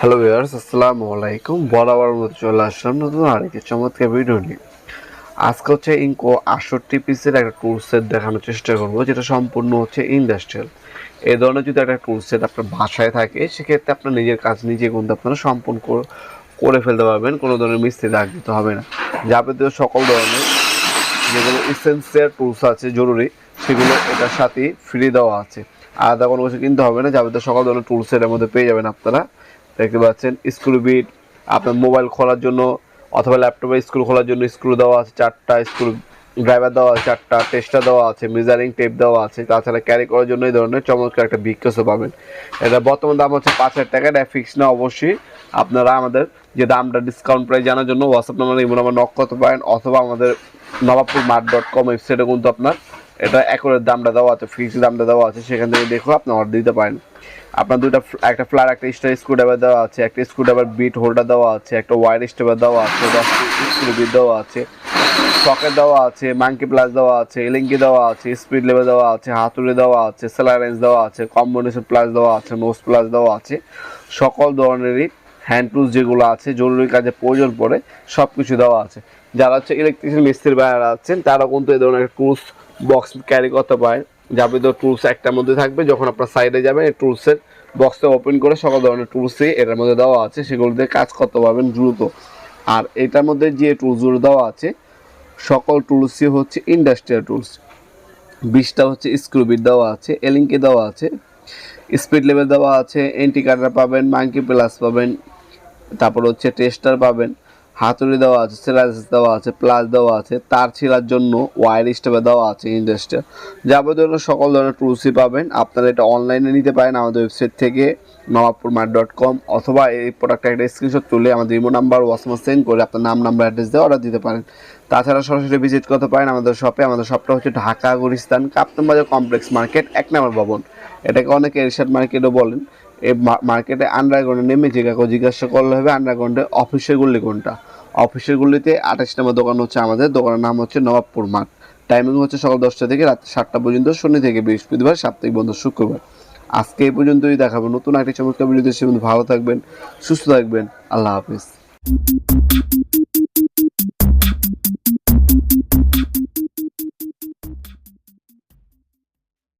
Hello viewers আসসালামু আলাইকুম বরাবর মতো চলে আসলাম নতুন আরেকটি চমৎকার ভিডিও নিয়ে। আজকে হচ্ছে ইনকো আটষট্টি পিসের একটা টুল সেট দেখানোর চেষ্টা করব, যেটা সম্পূর্ণ হচ্ছে ইন্ডাস্ট্রিয়াল এই ধরনের যদি একটা টুল সেট আপনার বাসায় থাকে, সেক্ষেত্রে আপনার নিজের কাজ নিজে কিন্তু আপনারা সম্পূর্ণ করে- ফেলতে পারবেন, কোনো ধরনের মিস্ত্রি দাগ দিতে হবে না। যাবতীয় সকল ধরনের যেগুলো ইসেন্সিয়াল টুলস আছে, জরুরি, সেগুলো এটার সাথে ফ্রি দেওয়া আছে। আলাদা কোনো কিছু কিনতে হবে না, যাবতীয় সকল ধরনের টুলস এর মধ্যে পেয়ে যাবেন আপনারা। দেখতে পাচ্ছেন স্ক্রু বিট আপনার মোবাইল খোলার জন্য অথবা ল্যাপটপে স্ক্রু খোলার জন্য স্ক্রু দেওয়া আছে চারটা স্ক্রু ড্রাইভার দেওয়া আছে চারটা টেস্টার দেওয়া আছে মেজারিং টেপ দেওয়া আছে, তাছাড়া ক্যারি করার জন্য এই ধরনের চমৎকার একটা বিকাশও পাবেন। এটা বর্তমান দাম হচ্ছে পাঁচ হাজার টাকা, এটা ফিক্স না, অবশ্যই আপনারা আমাদের যে দামটা ডিসকাউন্ট প্রাইস জানার জন্য WhatsApp number imo number knock করতে পারেন, অথবা আমাদের নবাবপুর মার্ট ডট কম ওয়েবসাইটে কিন্তু আপনার এটা একরের দামটা দেওয়া আছে ফিক্স দামটা দেওয়া আছে সেখান থেকে দেখো আপনি অর্ডার দিতে পারেন আপনার দুইটা একটা ফ্লার একটা স্টার স্ক্রু ড্রাইভার দেওয়া আছে একটা স্ক্রু ড্রাইভার বিট হোল্ডার দেওয়া আছে একটা ওয়ার স্টেবার দেওয়া আছে দশটি স্ক্রু বিট দেওয়া আছে সকেট দেওয়া আছে মাঙ্কি প্লাস দেওয়া আছে এলিঙ্কি দেওয়া আছে স্পিড লেভেল দেওয়া আছে হাতুড়ি দেওয়া আছে সেলারেন্স দেওয়া আছে কম্বিনেশন প্লাস দেওয়া আছে নোস প্লাস দেওয়া আছে সকল ধরনেরই হ্যান্ড টুলস যেগুলো আছে, জরুরি কাজে প্রয়োজন পড়ে সব কিছু দেওয়া আছে। যারা হচ্ছে ইলেকট্রিশিয়ান মিস্ত্রির বাইরে আছেন, তারা কিন্তু এই ধরনের টুলস বক্স ক্যারি করতে পারেন। যাবতীয় টুলস একটার মধ্যে থাকবে, যখন আপনার সাইডে যাবেন, এই টুলসের বক্সটা ওপেন করে সকল ধরনের টুলসই এটার মধ্যে দেওয়া আছে, সেগুলো দিয়ে কাজ করতে পারবেন দ্রুত। আর এটার মধ্যে যে টুলসগুলো দেওয়া আছে, সকল টুলসই হচ্ছে ইন্ডাস্ট্রিয়াল টুলস বিশটা হচ্ছে স্ক্রুবিট দেওয়া আছে এলিঙ্কি দেওয়া আছে স্পিড লেভেল দেওয়া আছে এন্টি কাটার পাবেন মাঙ্কি প্লাস পাবেন তারপর হচ্ছে টেস্টার পাবেন। হাতুড়ি দেওয়া আছে সেলাইসিস দেওয়া আছে প্লাস দেওয়া আছে, তার ছিলার জন্য ওয়ার স্টেপে দেওয়া আছে ইন্ডাস্ট্রিয়াল যাবতীয় সকল ধরনের টুলসই পাবেন। আপনারা এটা অনলাইনে নিতে পারেন আমাদের ওয়েবসাইট থেকে, নবাবপুর মার্ট ডট কম অথবা এই প্রোডাক্টটা একটা স্ক্রিনশট তুলে আমাদের ইমো নাম্বার ওয়াসমা সেন্ড করে আপনার নাম নাম্বার অ্যাড্রেস দিয়ে অর্ডার দিতে পারেন। তাছাড়া সরাসরি ভিজিট করতে পারেন আমাদের শপে আমাদের শপটা হচ্ছে ঢাকা, গুলিস্তান কাপ্তান বাজার কমপ্লেক্স মার্কেট এক নম্বর ভবন। এটাকে অনেকে এরশাদ মার্কেটও বলেন। মার্কেটে আন্ডারগ্রাউন্ডে নেমে যে করে জিজ্ঞাসা করলে হবে আন্ডারগ্রাউন্ডে অফিসের গুলি কোনটা? অফিসের গুলিতে আঠাশ নম্বর দোকান হচ্ছে আমাদের, দোকানের নাম হচ্ছে নবাবপুর মাঠ। টাইমিং হচ্ছে সকাল দশটা থেকে রাত সাতটা পর্যন্ত, শনি থেকে বৃহস্পতিবার, সাপ্তাহিক বন্ধ শুক্রবার। আজকে এই পর্যন্তই দেখাবো নতুন একটি চমৎকার ভিডিও দেশে ভালো থাকবেন, সুস্থ থাকবেন, আল্লাহ হাফিজ।